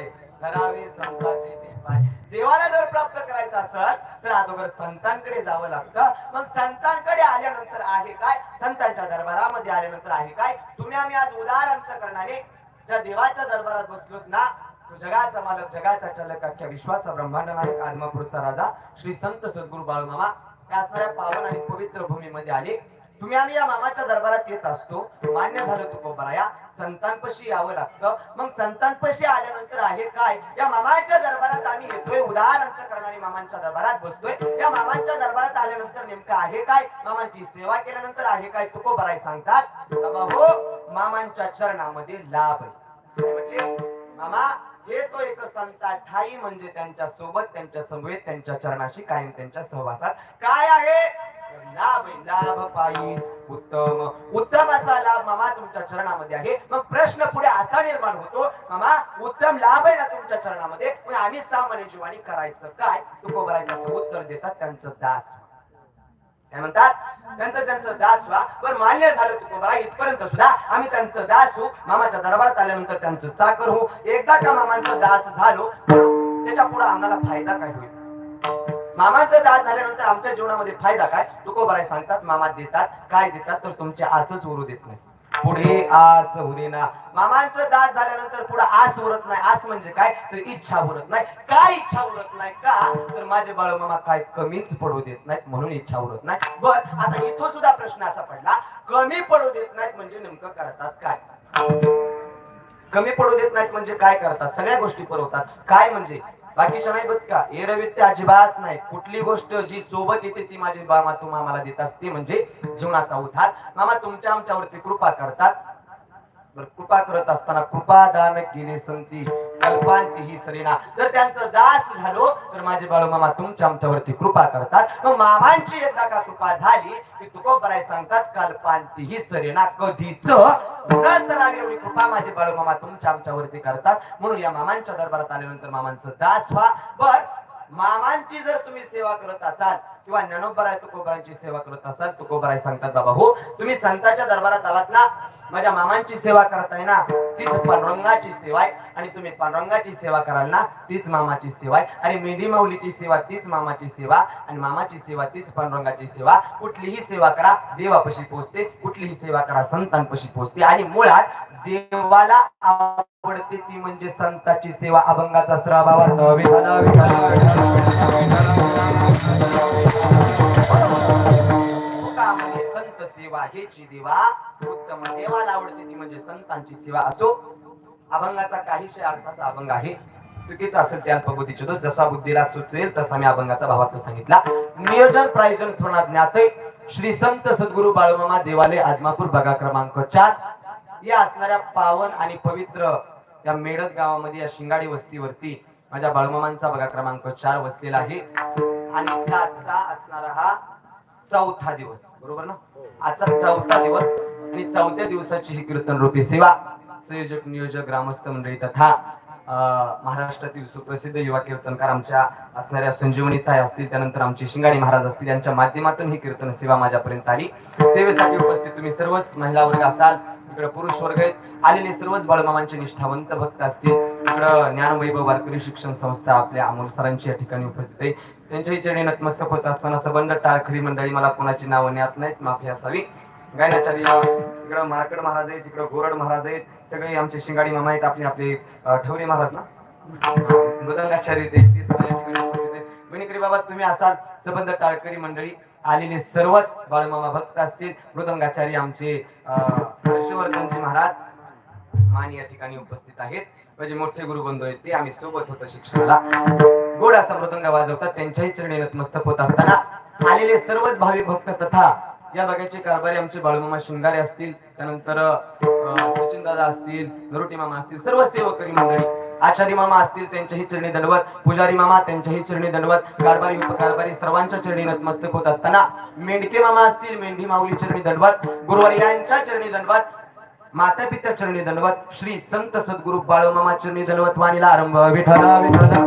संतांचे ते पाय देवाला जर प्राप्त करायचं असत तर अगोदर संतांकडे जावं लागतं. मग संतांकडे आल्यानंतर आहे काय? संतांच्या दरबारामध्ये आल्यानंतर आहे काय? तुम्ही आम्ही आज उदार करणारे ज्या देवाच्या दरबारात बसलोत ना तो जगाचा मालक जगाचा चालक अख्ख्या विश्वाचा ब्रह्मांड नायक आदमापूरचा राजा श्री संत सद्गुरू बाळूमामा. त्या असणाऱ्या पावन आणि पवित्र भूमीमध्ये आले. तुम्ही आम्ही या मामाच्या दरबारात येत असतो. मान्य झालं तू कोबराया संतांपाशी यावं लागतं. मग संतांपाशी आल्यानंतर आहे काय? या मामाच्या दरबारात आम्ही येतोय. उदाहरण करणारी मामांच्या दरबारात बसतोय. या मामांच्या दरबारात आल्यानंतर नेमकं आहे काय? मामांची सेवा केल्यानंतर आहे काय? तुको बराय सांगतात. हो मामांच्या चरणामध्ये लाभ आहे. म्हटले? मामा हे तो एक संता ठाई म्हणजे त्यांच्यासोबत त्यांच्या समवेत त्यांच्या चरणाशी कायम त्यांच्या सहवासात. काय आहे? लाभ आहे, लाभ पायी उत्तम. उत्तम लाभ मामा तुमच्या चरणामध्ये आहे. मग प्रश्न पुढे असा निर्माण होतो. मामा उत्तम लाभ आहे ना तुमच्या चरणामध्ये? पण आम्ही सामान्य जीवानी करायचं काय? तुकोबरायचं उत्तर देतात त्यांचं दास काय म्हणतात? त्यांचं त्यांचं दास व्हा. पण मान्य झालं तुकोबरा इथपर्यंत सुद्धा आम्ही त्यांचं दास होऊ. मामाच्या दरबारात आल्यानंतर त्यांचं चाकर हो एकदा का मामांचं दास झालो त्याच्या पुढे आम्हाला फायदा काय होईल? मामांचं दास झाल्यानंतर आमच्या जीवनामध्ये फायदा काय? तुकोबाराय सांगतात मामा देतात काय देतात तर तुमचे आसच उरू देत नाही. पुढे आस उरे ना. मामांचं दास झाल्यानंतर पुढे आस उरत नाही. आस म्हणजे काय? तर इच्छा उरत नाही. काय इच्छा उरत नाही का? तर माझे बाळ मामा काय कमीच पडू देत नाहीत म्हणून इच्छा उरत नाही. बर आता इथं सुद्धा प्रश्न असा पडला. कमी पडू देत नाहीत म्हणजे नेमकं करतात काय? कमी पडू देत नाहीत म्हणजे काय करतात? सगळ्या गोष्टी पुरवतात. काय म्हणजे? बाकीच्या नाही बघ का एरवित्य अजिबात नाही. कुठली गोष्ट जी सोबत येते ती माझी बामा तुम्हा मला देत असते म्हणजे जीवनाचा उद्धार. मामा तुमच्या आमच्यावरती कृपा करतात. कृपा करत असताना कृपा दान केले संती. कल्पांती ही सरीना जर त्यांचं दास झालो तर माझे बाळूमामा तुमच्या आमच्यावरती कृपा करतात. मग मामांची एकदा का कृपा झाली की तुकोबराय सांगतात कल्पांती ही सरीना कधीच एवढी कृपा माझे बाळूमामा तुमच्या आमच्यावरती करतात. म्हणून या मामांच्या दरबारात आल्यानंतर मामांचं दास व्हा. बर मामांची जर तुम्ही सेवा करत असाल किंवा ज्ञानोबराय तुकोबरांची सेवा करत असाल तुकोबराय सांगतात बाबा हो तुम्ही संतांच्या दरबारात आलात ना माझ्या मामांची सेवा करताय ना तीच पांडुरंगाची सेवा आहे आणि तुम्ही पांडुरंगाची सेवा कराल ना तीच मामाची सेवा आहे आणि मेंढी माऊलीची सेवा तीच मामाची सेवा आणि मामाची सेवा तीच पांडुरंगाची सेवा कुठलीही सेवा करा देवापाशी पोहोचते कुठलीही सेवा करा संतांपाशी पोहोचते आणि मुळात देवाला आवडते ती म्हणजे संताची सेवा अभंगाचा श्रावावर म्हणजे संत सेवा हेची देवा उत्तम देवाला आवडते ती म्हणजे संतांची सेवा असो. अभंगाचा काहीशे अर्थाचा अभंग आहे. चुकीचा असेल ते अल्पबुद्धीचे दोष. जसा बुद्धीला सुचेल तसा मी अभंगाचा भावार्थ सांगितला. नियोजन प्रायोजन स्मरणात ज्ञाते श्री संत सद्गुरु बाळूमामा देवालय आदमापूर बघा क्रमांक चार. या असणाऱ्या पावन आणि पवित्र या मेडत गावामध्ये या शिंगाडी वस्तीवरती माझ्या बाळूमामांचा बघा क्रमांक चार वसलेला आहे. आणि आजचा असणारा हा चौथा दिवस. बरोबर ना? आजचा चौथा दिवस आणि चौथ्या दिवसाची ही कीर्तन रूपी सेवा संयोजक नियोजक ग्रामस्थ मंडळी तथा महाराष्ट्रातील सुप्रसिद्ध युवा कीर्तनकार आमच्या असणाऱ्या संजीवनी ताई असतील त्यानंतर आमचे शिंगाणी महाराज असतील यांच्या माध्यमातून ही कीर्तन सेवा माझ्यापर्यंत आली. सेवेसाठी उपस्थित तुम्ही सर्वच महिला वर्ग असाल इकडे पुरुष वर्ग आहेत. आलेले सर्वच बाळमामांचे निष्ठावंत भक्त असतील. ज्ञान ज्ञानवैभव वारकरी शिक्षण संस्था आपल्या अमोल सरांची या ठिकाणी उपस्थित आहे. त्यांच्याही चरणी नतमस्तक होत असताना सबंध टाळखरी मंडळी मला कोणाची नावं ज्ञात नाहीत माफी असावी. गायनाचार्य इकडं मार्कड महाराज आहेत इकडं गोरड महाराज आहेत. सगळे आमचे शिंगाडी मामा आहेत आपले आपले ठवरे महाराज ना? मृदंगाचार्य ते बाबा तुम्ही असाल सबंध टाळकरी मंडळी. आलेले सर्वच बाळमामा भक्त असतील. मृदंगाचार्य आमचे हर्षवर्धनजी महाराज मान या ठिकाणी उपस्थित आहेत. माझे मोठे गुरुबंधू आहेत ते आम्ही सोबत होतो शिक्षणाला. गोड असा मृदंग वाजवतात त्यांच्याही चरणी नतमस्तक होत असताना. आलेले सर्वच भाविक भक्त तथा या बघायचे कारभारी आमचे बाळूमामा शिंगारे असतील त्यानंतर सचिन दादा असतील नरोटी मामा असतील सर्व सेवकरी मंडळी. आचारी मामा असतील त्यांच्याही चरणी दंडवत. पुजारी मामा त्यांच्याही चरणी दंडवत. कारभारी उपकारभारी सर्वांच्या चरणी नतमस्तक होत असताना. मेंढके मामा असतील मेंढी माऊली चरणी दंडवत. गुरुवारी यांच्या चरणी दंडवत. माता पित्या चरणी दंडवत श्री संत सद्गुरु बाळूमामा चरणी दंडवत वाणीला आरंभ विठ्ठल विठ्ठल.